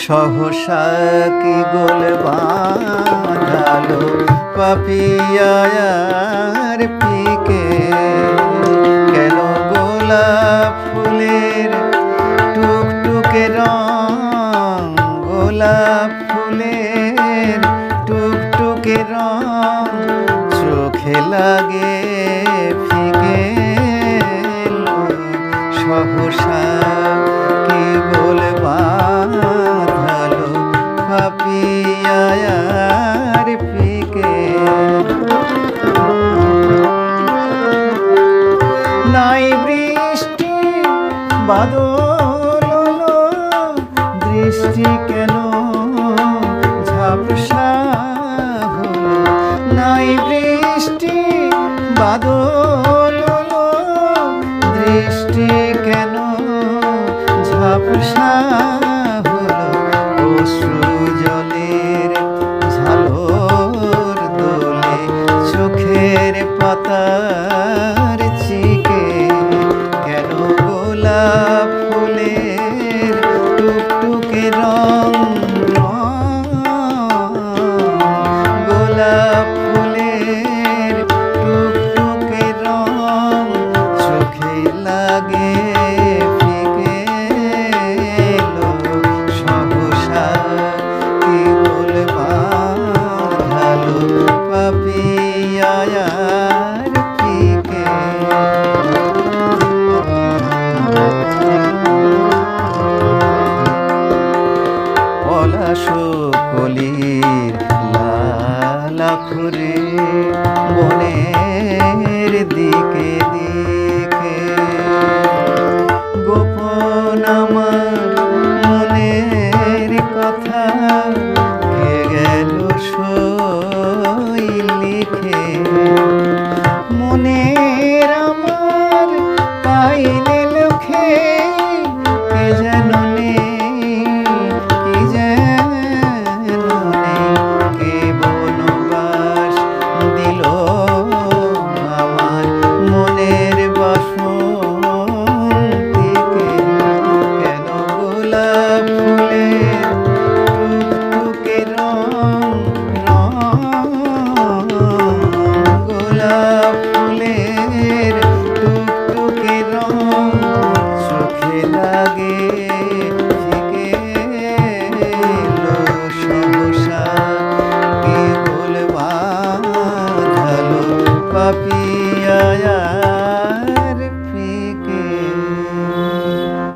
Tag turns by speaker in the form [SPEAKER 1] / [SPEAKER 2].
[SPEAKER 1] সহসা কি গোল বাঁধালো পাপিয়ার পিকে? কেন গোলাপ ফুলের টুকটুকে রং? গোলাপ ফুলের টুকটুকে রং? চোখে লাগে বাদল দৃষ্টি কেন ঝাপসা নাই বৃষ্টি বাদল পলাশ লালা খুরে বনের দিকে দিকে আয়া